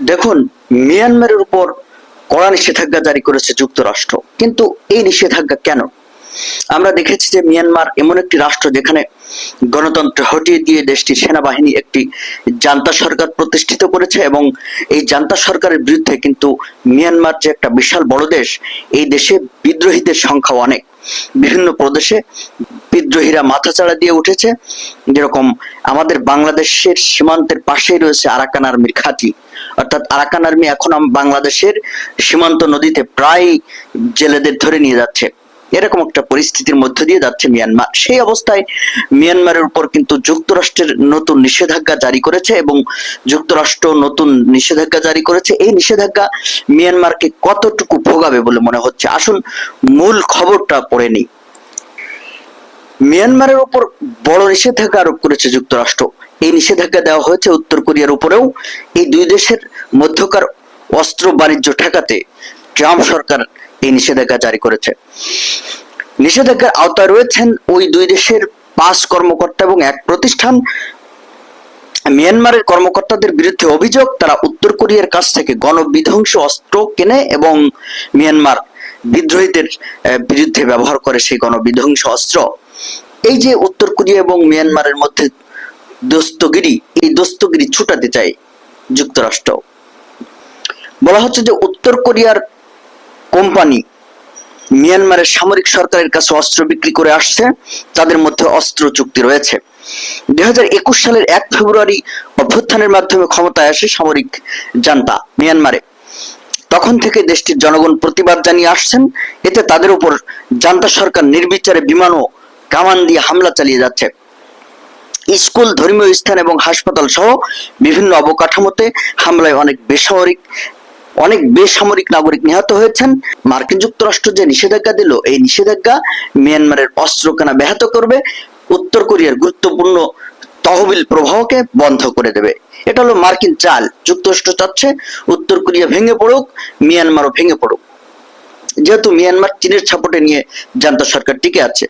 দেখুন, মিয়ানমারের উপর কড়া নিষেধাজ্ঞা জারি করেছে যুক্তরাষ্ট্র। কিন্তু এই নিষেধাজ্ঞা কেন? আমরা দেখেছি যে মিয়ানমার এমন একটি রাষ্ট্র যেখানে গণতন্ত্র হটিয়ে দিয়ে দেশটির সেনাবাহিনী একটি জান্তা সরকার প্রতিষ্ঠিত করেছে এবং এই জান্তা সরকারের বিরুদ্ধে কিন্তু মিয়ানমার যে একটা বিশাল বড় দেশ, এই দেশে বিদ্রোহীদের সংখ্যা অনেক। বিভিন্ন প্রদেশে বিদ্রোহীরা মাথাচাড়া দিয়ে উঠেছে। যেরকম আমাদের বাংলাদেশের সীমান্তের পাশেই রয়েছে আরাকান আর্মির ঘাঁটি অর্থাৎ আরাকান আর্মি এখন বাংলাদেশের সীমান্ত নদীতে প্রায় জেলেদের ধরে নিয়ে যাচ্ছে। এরকম একটা পরিস্থিতির মধ্য দিয়ে যাচ্ছে মিয়ানমার। সেই অবস্থায় মিয়ানমারের উপর কিন্তু যুক্তরাষ্ট্রের নতুন নিষেধাজ্ঞা জারি করেছে এবং যুক্তরাষ্ট্র নতুন নিষেধাজ্ঞা জারি করেছে। এই নিষেধাজ্ঞা মিয়ানমারকে কতটুকু ভোগাবে বলে মনে হচ্ছে? আসুন মূল খবরটা পড়ে নিই। মিয়ানমারের উপর বড় নিষেধাজ্ঞা আরোপ করেছে যুক্তরাষ্ট্র। এই নিষেধাজ্ঞা দেওয়া হয়েছে উত্তর কোরিয়ার উপরেও। এই দুই দেশের মধ্যকার অস্ত্র বাণিজ্য ঠেকাতে ট্রাম্প সরকার এই নিষেধাজ্ঞা জারি করেছে। নিষেধাজ্ঞার আওতায় রয়েছেন ওই দুই দেশের পাঁচ কর্মকর্তা এবং এক প্রতিষ্ঠান। মিয়ানমারের কর্মকর্তাদের বিরুদ্ধে অভিযোগ, তারা উত্তর কোরিয়ার কাছ থেকে গণবিধ্বংস অস্ত্র কেনে এবং মিয়ানমার বিদ্রোহীদের বিরুদ্ধে ব্যবহার করে সেই গণবিধ্বংস অস্ত্র। এই যে উত্তর কোরিয়া এবং মিয়ানমারের মধ্যে দোস্তগিরি, এই দোস্তগিরি ছুটাতে চায় যুক্তরাষ্ট্র। বলা হচ্ছে যে উত্তর কোরিয়ার কোম্পানি মিয়ানমারের সামরিক সরকারের কাছে অস্ত্র বিক্রি করে আসছে। তাদের মধ্যে অস্ত্র চুক্তি রয়েছে। দুই সালের এক ফেব্রুয়ারি অভ্যুত্থানের মাধ্যমে ক্ষমতায় আসে সামরিক জান্তা মিয়ানমারে। তখন থেকে দেশটির জনগণ প্রতিবাদ জানিয়ে আসছেন। এতে তাদের উপর জান্তা সরকার নির্বিচারে বিমান ও কামান দিয়ে হামলা চালিয়ে যাচ্ছে। স্কুল, ধর্মীয় স্থান এবং হাসপাতাল সহ বিভিন্ন অবকাঠামোতে হামলায় অনেক বেসামরিক অনেক বেসামরিক নাগরিক নিহত হয়েছেন। মার্কিন যুক্তরাষ্ট্র যে নিষেধাজ্ঞা দিল, এই নিষেধাজ্ঞা মিয়ানমারের অস্ত্র কেনা ব্যাহত করবে। উত্তর কোরিয়ার গুরুত্বপূর্ণ তহবিল প্রবাহকে বন্ধ করে দেবে। এটা হলো মার্কিন চাল। যুক্তরাষ্ট্র চাচ্ছে উত্তর কোরিয়া ভেঙে পড়ুক, মিয়ানমারও ভেঙে পড়ুক। যেহেতু মিয়ানমার চীনের ছাপটে নিয়ে জান্তা সরকার টিকে আছে।